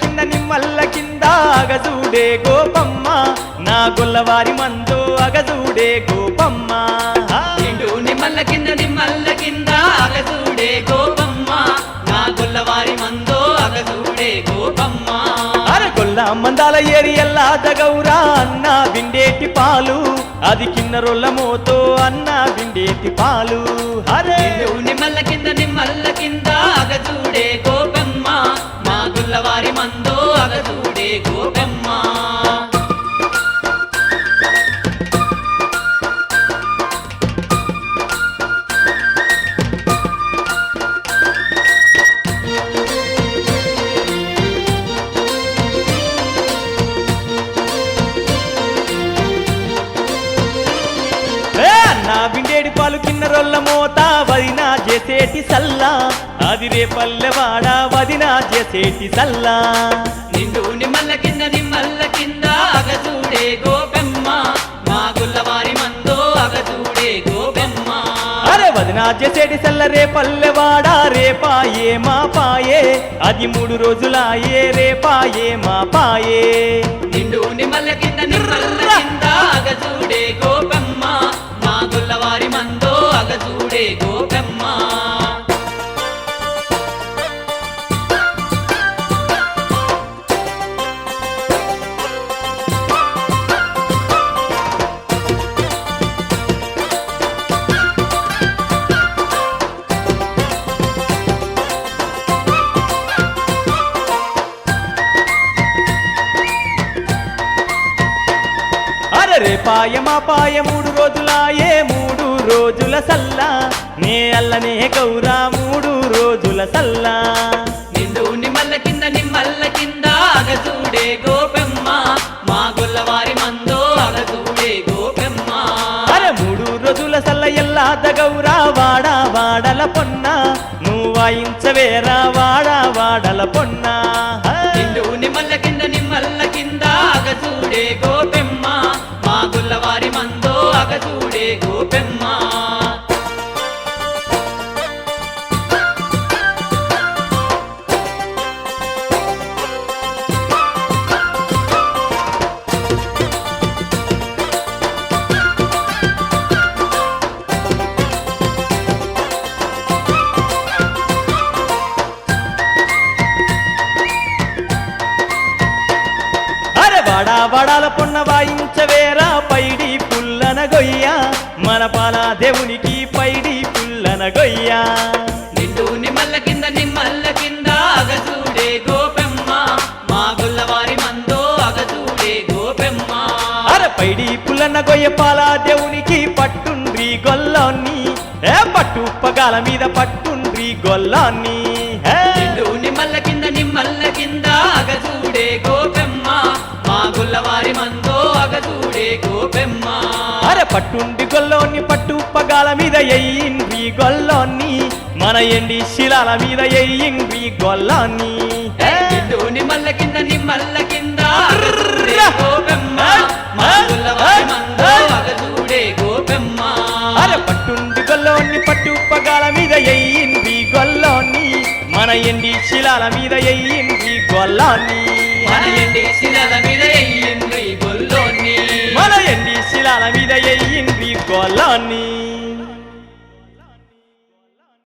కింద నిమ్మల్ల కింద అగజూడే గోపమ్మ. నా గొల్లవారి మందు అగజూడే గోపమ్మ. నిండు నిమ్మల్ల కింద నిమ్మల్ల కింద అగజూడే గోపమ్మ. నా గొల్లవారి మందు అగజూడే గోపమ్మ. అరగొల్ల మందాల ఎల్లా దగౌరా అన్న విండేటి పాలు. అది కిన్న రొల్ల మోతో అన్న విండేటి పాలు. హరే నిమ్మల్ల కింద నిమ్మల్ల కింద అగజూడే గోపమ్మ వారి మందో అగసూడే పాలు కిన్నరొల్ల మోత వదినా చేసేటి సల్లా. అది రేపల్లెవాడ వదినా చేసేటి సల్లా. నిండు నిమ్మల్ల కింద నిమ్మల్ల కింద అగసూడే గోపెమ్మ. మా గుల్లవారి మందో అగసూడే గోపెమ్మ. అరే వదినా చేసేటి సల్ల రేపల్లెవాడ రేపాయే మా పాయే. అది మూడు రోజులాయే రేపాయే మా పాయే. నిండు నిమ్మల్ల కింద నిమ్మల్ల కింద అగసూడే అగసూడే గోపెమ్మ మా పాయ మూడు రోజులాయే మూడు రోజుల సల్లా. నే అల్లనే గౌరా మూడు రోజుల సల్లా. నిండు నిమ్మల్ల కింద నిమ్మల్ల కింద అగసూడే గోపెమ్మ. మా గుల్లవారి మందో అగసూడే గోపెమ్మ. అరే మూడు రోజుల సల్ల ఎల్లా దగౌరా వాడ వాడల పొన్న. నువ్వు వాయించవేరా వాడ వాడల పొన్న. మందో గోపెమ్మ. అరే వాడా పొన్న మన పాల దేవునికి పైడి పుల్లన గొయ్య. నిండు నిమ్మల్ల కింద నిమ్మల్ల కింద అగసూడే గోపెమ్మ. మా గుల్లవారి మందో అగసూడే గోపెమ్మ. అరే పైడి పుల్లన గొయ్య పాల దేవునికి పట్టుండ్రి గొల్లాన్ని. ఏ పట్టు పగాల మీద పట్టుండ్రి గొల్లాన్ని. నిండు నిమ్మల్ల కింద నిమ్మల్ల కింద అగసూడే గోపెమ్మ. మా గుల్లవారి మందో అగసూడే గోపెమ్మ. అరే పట్టుండి గొల్లోని పట్టు పగాల మీద ఎయ్యిండ్రి గొల్లోని. మన ఎండి శిలాల మీద ఏ. నిండు నిమ్మల్ల కింద నిమ్మల్ల కింద. గొల్లోని పట్టు పగాల మీద ఎయ్యింది గొల్లోని. మన ఎండి శిలాల మీద ఎయ్యింది గొల్లాన్ని మన ఎండి శిలల మీద ఎయ్యిండ్రి